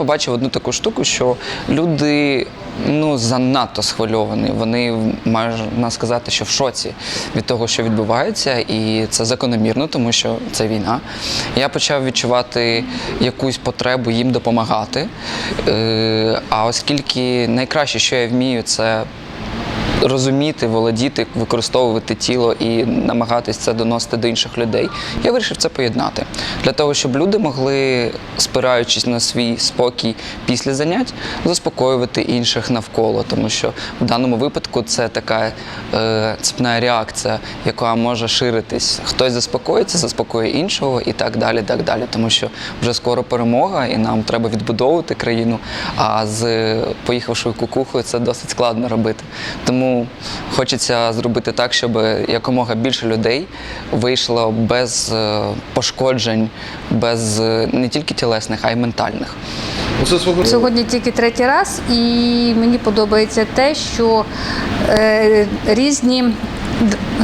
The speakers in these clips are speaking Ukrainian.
Побачив одну таку штуку, що люди ну занадто схвильовані. Вони можна сказати, що в шоці від того, що відбувається, і це закономірно, тому що це війна. Я почав відчувати якусь потребу їм допомагати. Е, А оскільки найкраще, що я вмію, це розуміти, володіти, використовувати тіло і намагатись це доносити до інших людей. Я вирішив це поєднати для того, щоб люди могли, спираючись на свій спокій після занять, заспокоювати інших навколо, тому що в даному випадку це така е, цепна реакція, яка може ширитись. Хтось заспокоїться, заспокоює іншого і так далі. так далі. Тому що вже скоро перемога, і нам треба відбудовувати країну. А з поїхавшою кукухою це досить складно робити. Тому хочеться зробити так, щоб якомога більше людей вийшло без е, пошкоджень, без е, не тільки тілесних, а й ментальних. Свобода. Сьогодні тільки третій раз, і мені подобається те, що е, різні.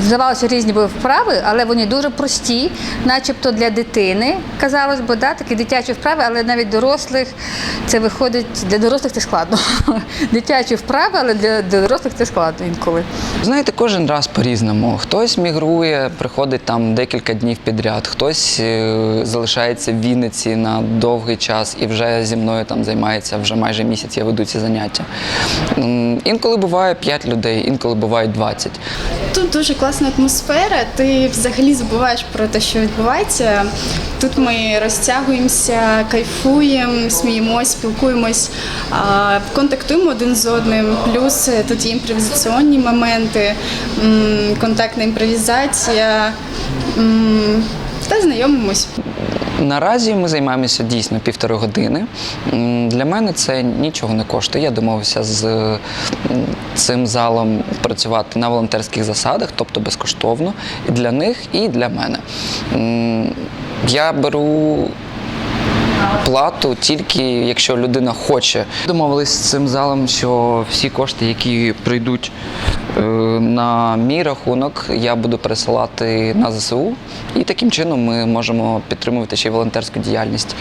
Здавалося, різні були вправи, але вони дуже прості, начебто для дитини, казалось би, да, такі дитячі вправи, але навіть дорослих це виходить, для дорослих це складно. Дитячі вправи, але для дорослих це складно інколи. Знаєте, кожен раз по-різному. Хтось мігрує, приходить там декілька днів підряд, хтось е, залишається в Вінниці на довгий час і вже зі мною там займається вже майже місяць. Я веду ці заняття. Інколи буває 5 людей, інколи буває 20. Тут дуже класна атмосфера. Ти взагалі забуваєш про те, що відбувається. Тут ми розтягуємося, кайфуємо, сміємось, спілкуємось, контактуємо один з одним. Плюс е, тут є імпровізаційні моменти, контактна імпровізація та знайомимось. Наразі ми займаємося дійсно півтори години. Для мене це нічого не коштує. Я домовився з цим залом працювати на волонтерських засадах, тобто безкоштовно, і для них, і для мене. Я беру плату тільки якщо людина хоче. Домовились з цим залом, що всі кошти, які прийдуть на мій рахунок, я буду пересилати на ЗСУ, і таким чином ми можемо підтримувати ще й волонтерську діяльність.